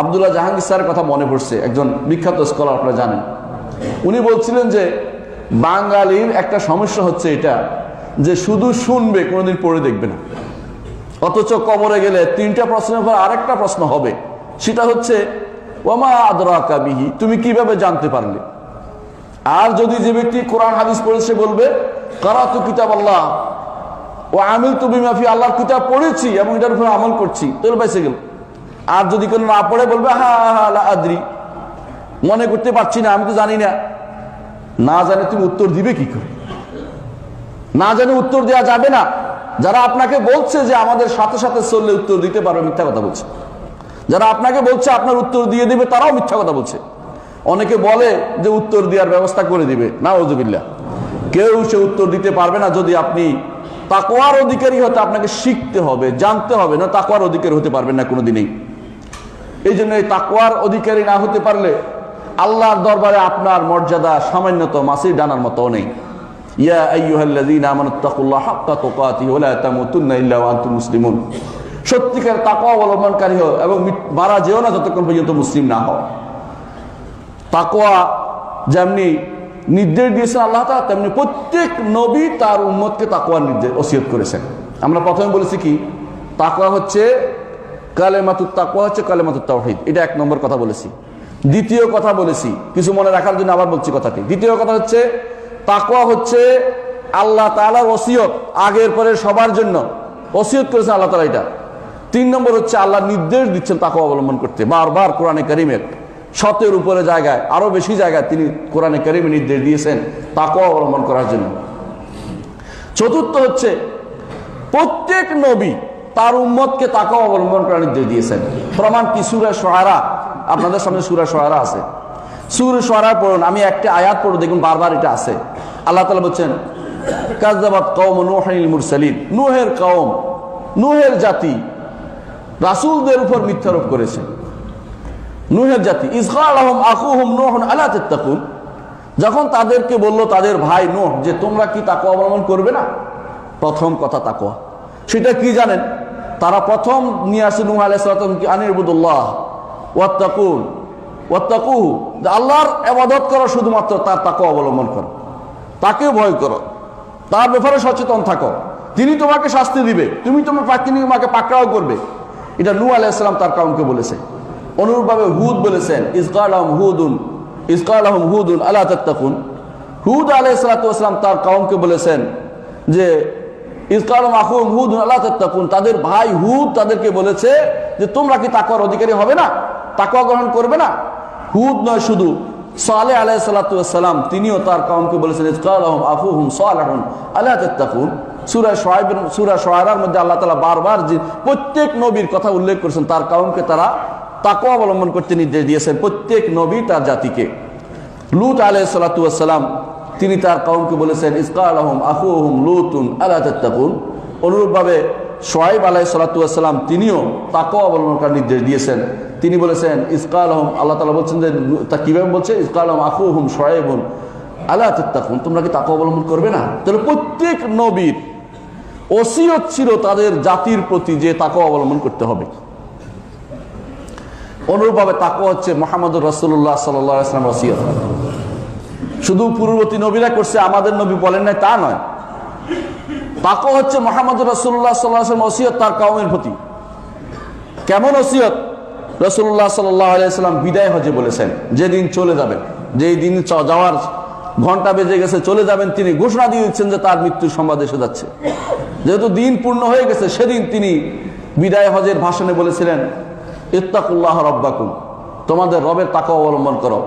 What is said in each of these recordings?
আবদুল্লাহ জাহাঙ্গীর স্যারের কথা মনে পড়ছে, একজন বিখ্যাত স্কলার আপনারা জানেন। উনি বলছিলেন যে, বাঙালির একটা সমস্যা হচ্ছে এটা, যে শুধু শুনবে, কোনোদিন পড়ে দেখবে না। অথচ কবরে গেলে তিনটা প্রশ্নের পর আরেকটা প্রশ্ন হবে। সেটা হচ্ছে ওমা আদরা কাবিহি তুমি কীভাবে জানতে পারলে? আর যদি যে ব্যক্তি কোরআন, হাদিস পড়েছে বলবে কারা তো কিতাব আল্লাহ ও আমিল তু বিমাফি আল্লাহর কিতাব পড়েছি এবং এটার উপরে আমল করছি। তোর বেঁচে গেল। আর যদি কেউ না পড়ে বলবে, হা হা হা আদ্রি। মনে করতে পারছি না, আমি তো জানি না। না জানে তুমি উত্তর দিবে কি করে? না জানে উত্তর দেওয়া যাবে না। যারা আপনাকে বলছে যে আমাদের সাথে সাথে চললে উত্তর দিতে পারবে, মিথ্যা কথা বলছে। যারা আপনাকে বলছে আপনার উত্তর দিয়ে দিবে, তারাও মিথ্যা কথা বলছে। অনেকে বলে যে উত্তর দেওয়ার ব্যবস্থা করে দিবে। না ওজুবিল্লা কেউ সে উত্তর দিতে পারবে না যদি আপনি তাকোয়ার অধিকারী হতে আপনাকে শিখতে হবে, জানতে হবে। না তাকোয়ার অধিকারী হতে পারবেন না কোনোদিনই। এই জন্য এই তাকোয়ার অধিকারী না হতে পারলে আল্লাহর দরবারে আপনার মর্যাদা সামান্যত মাসির ডানার মতো নেই। মুসলিমুন। সত্যিকার তাকওয়া অবলম্বনকারী হও এবং মারা যেও না যতক্ষণ পর্যন্ত মুসলিম না হও। তাকওয়া যেমনি নির্দেশ দিয়েছেন আল্লাহ তাআলা, তেমনি প্রত্যেক নবী তার উম্মতকে তাকওয়ার নির্দেশ ওসিয়ত করেছেন। আমরা প্রথমে বলেছি কি? তাকওয়া হচ্ছে কালেমাতুত তাকওয়া হচ্ছে কালেমাতুত তাওহীদ। এটা এক নম্বর কথা বলেছি। দ্বিতীয় কথা বলেছি, কিছু মনে রাখার জন্য আবার বলছি কথাটি। দ্বিতীয় কথা হচ্ছে, তাকওয়া হচ্ছে আল্লাহ তাআলার ওসিয়ত, আগের পরে সবার জন্য। ওসিয়ত করেছেন আল্লাহ তাআলা এটা। তিন নম্বর হচ্ছে আল্লাহ নির্দেশ দিচ্ছেন তাকওয়া অবলম্বন করতে। বারবার কোরআনে কারিমের শতের উপরে জায়গায়, আরও বেশি জায়গায় তিনি কোরআনে কারিমে নির্দেশ দিয়েছেন তাকওয়া অবলম্বন করার জন্য। চতুর্থ হচ্ছে, প্রত্যেক নবী তার উম্মতকে তাকেও অবলম্বন করার নির্দেশ দিয়েছেন। প্রমাণ কি সুরা সহারা আপনাদের সামনে সুরা সহারা আছে। সুরে সহারা পড়ুন, আমি একটা আয়াত পড়ো দেখুন বারবার এটা আছে। আল্লাহ তালা বলছেন কাজদাবাদ কৌম নুহাইল মুরসালিন। নুহের কৌম নুহের জাতি রাসূলদের উপর মিথ্যারোপ করেছে। নুহের জাতি ইসগাল আহম আকুহুম নোহন আলা তেত্তাকুন? যখন তাদেরকে বলল, তাদের ভাই নোহ, যে তোমরা কি তাকে অবলম্বন করবে না? প্রথম কথা তাকোয়া সেটা কি জানেন? তারা প্রথম নিয়ে আসে নুহ আলাইসালাম কি আনিরবুদুল্লাহ ওয়াত্তাকুন ওয়াত্তাকু আল্লাহর আবাদত করো, শুধুমাত্র তার তাকে অবলম্বন করো। তাকে ভয় করো। তার ব্যাপারে সচেতন থাকো। তিনি তোমাকে শাস্তি দিবে। তুমি তোমার তিনি তোমাকে পাকড়াও করবে। এটা নূ আলাইসালাম তার কাউকে বলেছে। অনুরূপভাবে হুদ বলেছেন ইসকাল আহম হুদুন ইসকাল আহম হুদুন আল্লাহ তাত্তাকুন? হুদ আলাইসালাম তার কাউমকে বলেছেন যে তাদের ভাই হুদ তাদেরকে বলেছে যে, তোমরা কি তাকওয়ার অধিকারী হবে না? তাকওয়া গ্রহণ করবে না? হুদ নয় শুধু। সালে আলাই সালাতাম তিনিও তার কাউমকে বলেছেন সালাহুন আল্লাহ মধ্যে আল্লাহ তালা বারবার যে প্রত্যেক নবীর কথা উল্লেখ করেছেন, তার তারা অবলম্বন করতে দিয়েছেন প্রত্যেক নবী তার জাতিকে। লুত আলাই সালাতাম তিনি তার কাউমকে বলেছেন ইসকাল আহম আহুহম লুতুন আল্লাহ তাত্তাকুন। অনুরূপভাবে সোহাইব আলাই সালাতাম তিনিও তাকেও অবলম্বন করার নির্দেশ দিয়েছেন। তিনি বলেছেন ইসকাল আহম আল্লাহ তালা বলছেন যে, তা কীভাবে বলছে? ইসকা আলহম ইসকাল আহম সোহাইবুন আল্লাহ তাত্তাকুন। তোমরা কি তাকে অবলম্বন করবে না? তাহলে প্রত্যেক নবীর ওসিয়ত ছিল তাদের জাতির প্রতি যে তাকে অবলম্বন করতে হবে। অনুরূপভাবে তাকে হচ্ছে মোহাম্মদ রসুল্লাহ সাল্লাহ সাল্লাম ওসিয়ত। শুধু পূর্ববর্তী নবীরা করছে, আমাদের নবী বলেন নাই, তা নয়। তাকে হচ্ছে মোহাম্মদ রসুল্লাহ সাল্লাম ওসিয়ত তার কাউমের প্রতি। কেমন ওসিয়ত? রসুল্লাহ সাল্লাম বিদায় হজে বলেছেন, যেদিন চলে যাবেন, যেই দিন যাওয়ার ঘণ্টা বেজে গেছে, চলে যাবেন, তিনি ঘোষণা দিয়ে দিচ্ছেন যে তার মৃত্যুর সংবাদ এসে যাচ্ছে। যেহেতু দিন পূর্ণ হয়ে গেছে, সেদিন তিনি বিদায় হজের ভাষণে বলেছিলেন, ইত্তাকুল্লাহ রব্বাকুম। তোমাদের রবের তাকে অবলম্বন করো।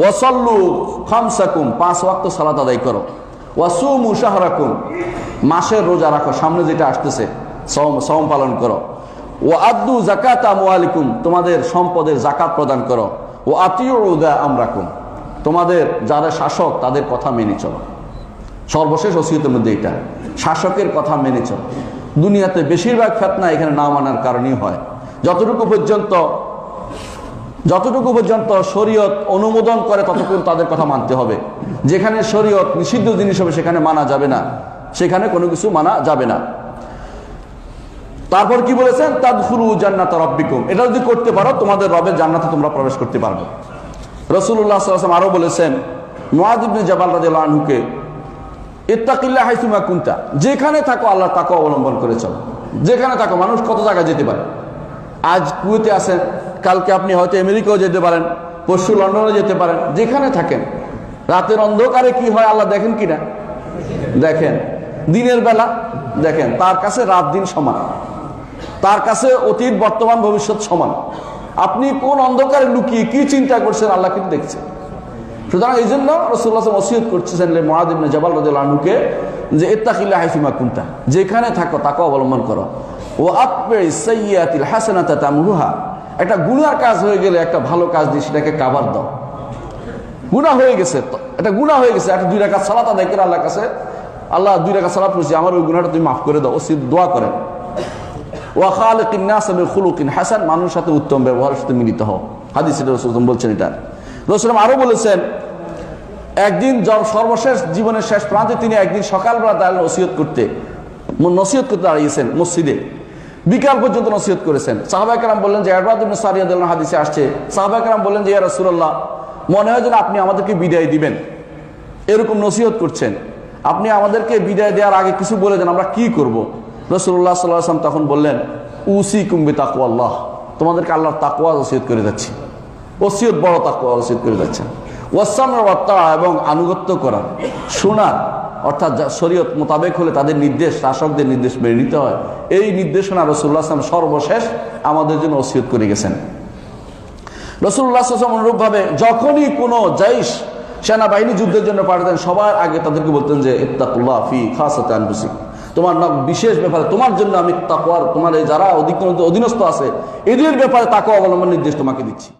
ওয়াসল্লু খামসাকুম, পাঁচ ওয়াক্ত সালাত আদায় করো। ওয়াসুমু শাহরাকুম, মাসের রোজা রাখো, সামনে যেটা আসতেছে সম পালন করো। ও আব্দু জাকাত আমওয়ালিকুম, তোমাদের সম্পদের জাকাত প্রদান করো। ও আতিউ উদা আমরাকুম, তোমাদের যারা শাসক, তাদের কথা মেনে চলো। সর্বশেষ ওসিয়তের মধ্যে এটা, শাসকের কথা মেনে চলো। দুনিয়াতে বেশিরভাগ ফেতনা এখানে না মানার কারণেই হয়। যতটুকু পর্যন্ত যতটুকু পর্যন্ত শরীয়ত অনুমোদন করে ততক্ষণ তাদের কথা মানতে হবে। যেখানে শরীয়ত নিষিদ্ধ জিনিস হবে, সেখানে মানা যাবে না। সেখানে কোনো কিছু মানা যাবে না। তারপর কি বলেছেন? তাদখুলু জান্নাত রব্বিকুম। এটা যদি করতে পারো, তোমাদের রবের জান্নাতে তোমরা প্রবেশ করতে পারবে। রসুল্লাহ সাল্লাম আরও বলেছেন নোয়াদিবনে জবাল রাজা আনহুকে ইত্তাকিল্লা হাইসুমা কুন্তা। যেখানে থাকো আল্লাহ তাকে অবলম্বন করে চলো। যেখানে থাকো, মানুষ কত জায়গায় যেতে পারে? আজ কুয়েতে আছেন কালকে আপনি হয়তো আমেরিকাও যেতে পারেন, পরশু লন্ডনে যেতে পারেন, যেখানে থাকেন। রাতের অন্ধকারে কি হয় আল্লাহ দেখেন কি না? দেখেন। দিনের বেলা দেখেন, তার কাছে রাত দিন সমান। তার কাছে অতীত, বর্তমান, ভবিষ্যৎ সমান। আপনি কোন অন্ধকারে লুকিয়ে কি চিন্তা করছেন আল্লাহ কিন্তু দেখছেন সুতরাং এই জন্য রসুল্লাহ ওসিয়ত করছেন মহাদিবনে জবাল আনুকে যে ইত্তাকিল্লা হাইফিমা কুন্তা, যেখানে থাকো তাকে অবলম্বন করো। ও আপে সৈয়াতিল হাসানাতা তামরুহা একটা গুনার কাজ হয়ে গেলে একটা ভালো কাজ দিয়ে সেটাকে কাবার দাও। গুণা হয়ে গেছে একটা গুণা হয়ে গেছে। একটা দুই রাখা সালাত আদায় করে আল্লাহর কাছে, আল্লাহ দুই রাখা সালাত পড়ছি, আমার ওই গুণাটা তুমি মাফ করে দাও। ও দোয়া করেন। ওয়াখাল কিন্নাসবে খুলুকিন হাসান। মানুষের সাথে উত্তম ব্যবহারের সাথে মিলিত হও। হাদিস বলছেন এটা। রসুলাম আরও বলেছেন, একদিন সর্বশেষ জীবনের শেষ প্রান্তে তিনি একদিন সকালবেলা দাঁড়ালেন নসিহত করতে নসিহত করতে দাঁড়িয়েছেন মসজিদে। বিকাল পর্যন্ত নসিহত করেছেন। সাহাবাহাম বললেন যে, এরবাদ সারিয়াদ হাদিসে আসছে। সাহাবাহাম বললেন যে, ইয়া রাসূলুল্লাহ, মনে হয় যেন আপনি আমাদেরকে বিদায় দিবেন। এরকম নসিহত করছেন। আপনি আমাদেরকে বিদায় দেওয়ার আগে কিছু বলে দেন, আমরা কি করব? রসুল্লাহ সাল্লাহ আসলাম তখন বললেন উসি কুম্বি তাকু আল্লাহ তোমাদেরকে আল্লাহর তাকুয়া ওসিয়ত করে যাচ্ছি। ওসিয়ত বড় তাকুয়া ওসিয়ত করে যাচ্ছেন। ওয়াসাম এবং আনুগত্য করা। শোনার অর্থাৎ শরীয়ত মোতাবেক হলে তাদের নির্দেশ, শাসকদের নির্দেশ মেনে নিতে হয়। এই নির্দেশনা রসুল্লাহ আসলাম সর্বশেষ আমাদের জন্য ওসিয়ত করে গেছেন। রসুল্লাহ অনুরূপভাবে যখনই কোনো জৈশ সেনাবাহিনী যুদ্ধের জন্য পাঠাতেন সবার আগে তাদেরকে বলতেন যে, ইত্তাকুল্লাহ ফি খাসাতে আনফুসিক। তোমার বিশেষ ব্যাপারে, তোমার জন্য আমি তাকুয়ার তোমার এই যারা অধিক অধীনস্থ আছে, এদের ব্যাপারে তাকে অবলম্বন নির্দেশ তোমাকে দিচ্ছি।